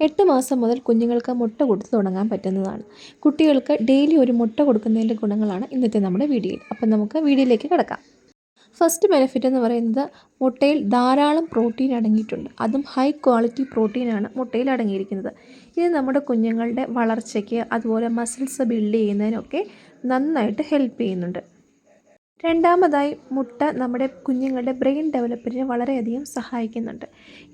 എട്ട് മാസം മുതൽ കുഞ്ഞുങ്ങൾക്ക് മുട്ട കൊടുത്ത് തുടങ്ങാൻ പറ്റുന്നതാണ്. കുട്ടികൾക്ക് ഡെയിലി ഒരു മുട്ട കൊടുക്കുന്നതിന്റെ ഗുണങ്ങളാണ് ഇന്നത്തെ നമ്മുടെ വീഡിയോയിൽ. അപ്പം നമുക്ക് വീഡിയോയിലേക്ക് കിടക്കാം. ഫസ്റ്റ് ബെനിഫിറ്റ് എന്ന് പറയുന്നത് മുട്ടയിൽ ധാരാളം പ്രോട്ടീൻ അടങ്ങിയിട്ടുണ്ട്. അതും ഹൈ ക്വാളിറ്റി പ്രോട്ടീനാണ് മുട്ടയിൽ അടങ്ങിയിരിക്കുന്നത്. ഇത് നമ്മുടെ കുഞ്ഞുങ്ങളുടെ വളർച്ചയ്ക്ക് അതുപോലെ മസിൽസ് ബിൽഡ് ചെയ്യുന്നതിനൊക്കെ നന്നായിട്ട് ഹെൽപ്പ് ചെയ്യുന്നുണ്ട്. രണ്ടാമതായി മുട്ട നമ്മുടെ കുഞ്ഞുങ്ങളുടെ ബ്രെയിൻ ഡെവലപ്മെന്റിന് വളരെയധികം സഹായിക്കുന്നുണ്ട്.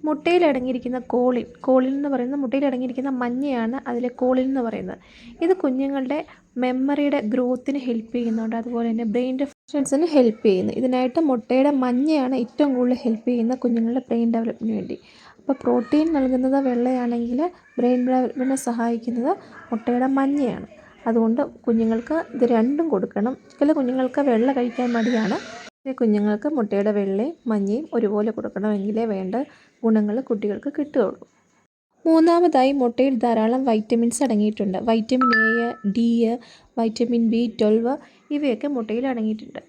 മുട്ടയിൽ അടങ്ങിയിരിക്കുന്ന കോളിൻ കോളിൻ എന്ന് പറയുന്നത് മുട്ടയിൽ അടങ്ങിയിരിക്കുന്ന മഞ്ഞയാണ് അതിലെ കോളിൻ എന്ന് പറയുന്നത്. ഇത് കുഞ്ഞുങ്ങളുടെ മെമ്മറിയുടെ ഗ്രോത്തിന് ഹെൽപ്പ് ചെയ്യുന്നുണ്ട് അതുപോലെ തന്നെ ബ്രെയിന്റെ ഫങ്ഷൻസിന് ഹെൽപ്പ് ചെയ്യുന്നു. ഇതിനായിട്ട് മുട്ടയുടെ മഞ്ഞയാണ് ഏറ്റവും കൂടുതൽ ഹെൽപ്പ് ചെയ്യുന്ന കുഞ്ഞുങ്ങളുടെ ബ്രെയിൻ ഡെവലപ്മെന്റിന് വേണ്ടി. അപ്പോൾ പ്രോട്ടീൻ നൽകുന്നത് വെള്ളയാണെങ്കിൽ ബ്രെയിൻ ഡെവലപ്മെന്റിനെ സഹായിക്കുന്നത് മുട്ടയുടെ മഞ്ഞയാണ്. അതുകൊണ്ട് കുഞ്ഞുങ്ങൾക്ക് ഇത് രണ്ടും കൊടുക്കണം. ചില കുഞ്ഞുങ്ങൾക്ക് വെള്ള കഴിക്കാൻ മടിയാണ്. ചില കുഞ്ഞുങ്ങൾക്ക് മുട്ടയുടെ വെള്ളയും മഞ്ഞയും ഒരുപോലെ കൊടുക്കണമെങ്കിലേ വേണ്ട ഗുണങ്ങൾ കുട്ടികൾക്ക് കിട്ടുകയുള്ളൂ. മൂന്നാമതായി മുട്ടയിൽ ധാരാളം വൈറ്റമിൻസ് അടങ്ങിയിട്ടുണ്ട്. Vitamin A D vitamin B twelve ഇവയൊക്കെ മുട്ടയിൽ അടങ്ങിയിട്ടുണ്ട്.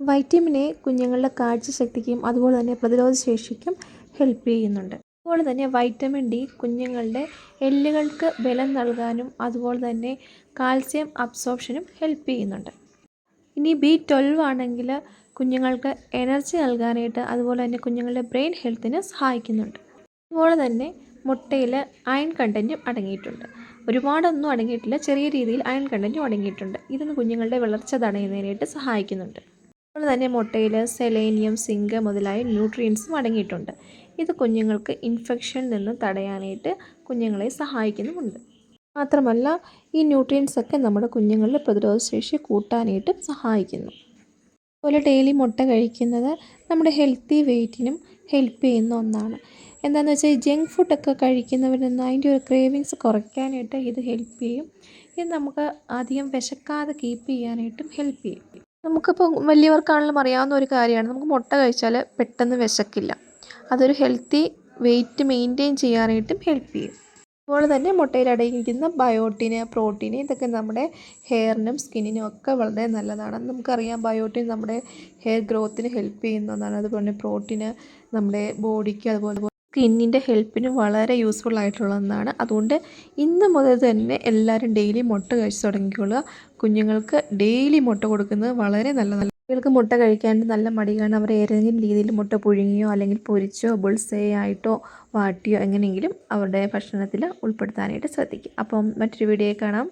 വൈറ്റമിൻ എ കുഞ്ഞുങ്ങളുടെ കാഴ്ചശക്തിക്കും അതുപോലെ തന്നെ പ്രതിരോധ ശേഷിക്കും ഹെൽപ്പ് ചെയ്യുന്നുണ്ട്. അതുപോലെ തന്നെ വൈറ്റമിൻ ഡി കുഞ്ഞുങ്ങളുടെ എല്ലുകൾക്ക് ബലം നൽകാനും അതുപോലെ തന്നെ കാൽസ്യം അബ്സോർപ്ഷനും ഹെൽപ്പ് ചെയ്യുന്നുണ്ട്. ഇനി ബി ട്വൽവ് ആണെങ്കിൽ കുഞ്ഞുങ്ങൾക്ക് എനർജി നൽകാനായിട്ട് അതുപോലെ തന്നെ കുഞ്ഞുങ്ങളുടെ ബ്രെയിൻ ഹെൽത്തിന് സഹായിക്കുന്നുണ്ട്. അതുപോലെ തന്നെ മുട്ടയിൽ അയൺ കണ്ടന്റും അടങ്ങിയിട്ടുണ്ട്. ഒരുപാടൊന്നും അടങ്ങിയിട്ടില്ല. ചെറിയ രീതിയിൽ അയൺ കണ്ടന്റും അടങ്ങിയിട്ടുണ്ട്. ഇതൊന്ന് കുഞ്ഞുങ്ങളുടെ വളർച്ച തടയുന്നതിനായിട്ട് സഹായിക്കുന്നുണ്ട്. അതുപോലെ തന്നെ മുട്ടയിൽ സെലേനിയം സിങ്ക് മുതലായ ന്യൂട്രിയൻസും അടങ്ങിയിട്ടുണ്ട്. ഇത് കുഞ്ഞുങ്ങൾക്ക് ഇൻഫെക്ഷനിൽ നിന്ന് തടയാനായിട്ട് കുഞ്ഞുങ്ങളെ സഹായിക്കുന്നുമുണ്ട്. മാത്രമല്ല ഈ ന്യൂട്രിയൻസ് ഒക്കെ നമ്മുടെ കുഞ്ഞുങ്ങളുടെ പ്രതിരോധശേഷി കൂട്ടാനായിട്ടും സഹായിക്കുന്നു. അതുപോലെ ഡെയിലി മുട്ട കഴിക്കുന്നത് നമ്മുടെ ഹെൽത്തി വെയ്റ്റിനും ഹെൽപ്പ് ചെയ്യുന്ന ഒന്നാണ്. എന്താണെന്ന് വെച്ചാൽ ജങ്ക് ഫുഡൊക്കെ കഴിക്കുന്നവരിൽ നിന്ന് അതിന്റെ ഒരു ക്രേവിങ്സ് കുറയ്ക്കാനായിട്ട് ഇത് ഹെൽപ്പ് ചെയ്യും. ഇത് നമുക്ക് അധികം വിശക്കാതെ കീപ്പ് ചെയ്യാനായിട്ടും ഹെൽപ്പ് ചെയ്യും. നമുക്കിപ്പോൾ വലിയവർക്കാണെങ്കിലും അറിയാവുന്ന ഒരു കാര്യമാണ് നമുക്ക് മുട്ട കഴിച്ചാൽ പെട്ടെന്ന് വിശക്കില്ല. അതൊരു ഹെൽത്തി വെയിറ്റ് മെയിന്റെയിൻ ചെയ്യാനായിട്ടും ഹെൽപ്പ് ചെയ്യും. അതുപോലെ തന്നെ മുട്ടയിൽ അടങ്ങിയിരിക്കുന്ന ബയോട്ടിന് പ്രോട്ടീന് ഇതൊക്കെ നമ്മുടെ ഹെയറിനും സ്കിന്നിനും ഒക്കെ വളരെ നല്ലതാണ്. നമുക്കറിയാം ബയോട്ടിൻ നമ്മുടെ ഹെയർ ഗ്രോത്തിന് ഹെൽപ്പ് ചെയ്യുന്ന ഒന്നാണ്. അതുപോലെ പ്രോട്ടീന് നമ്മുടെ ബോഡിക്ക് അതുപോലെ സ്കിന്നിന്റെ ഹെൽപ്പിന് വളരെ യൂസ്ഫുൾ ആയിട്ടുള്ള ഒന്നാണ്. അതുകൊണ്ട് ഇന്ന് മുതൽ തന്നെ എല്ലാവരും ഡെയിലി മുട്ട കഴിച്ച് തുടങ്ങിക്കൊള്ളുക കുഞ്ഞുങ്ങൾക്ക് ഡെയിലി മുട്ട കൊടുക്കുന്നത് വളരെ നല്ലതാണ്. കുട്ടികൾക്ക് മുട്ട കഴിക്കാണ്ട് നല്ല മടി കാരണം അവർ ഏതെങ്കിലും രീതിയിൽ മുട്ട പുഴുങ്ങിയോ അല്ലെങ്കിൽ പൊരിച്ചോ ബുൾസേ ആയിട്ടോ വാട്ടിയോ എങ്ങനെയെങ്കിലും അവരുടെ ഭക്ഷണത്തിൽ ഉൾപ്പെടുത്താനായിട്ട് ശ്രദ്ധിക്കുക. അപ്പം മറ്റൊരു വീഡിയോ കാണാം.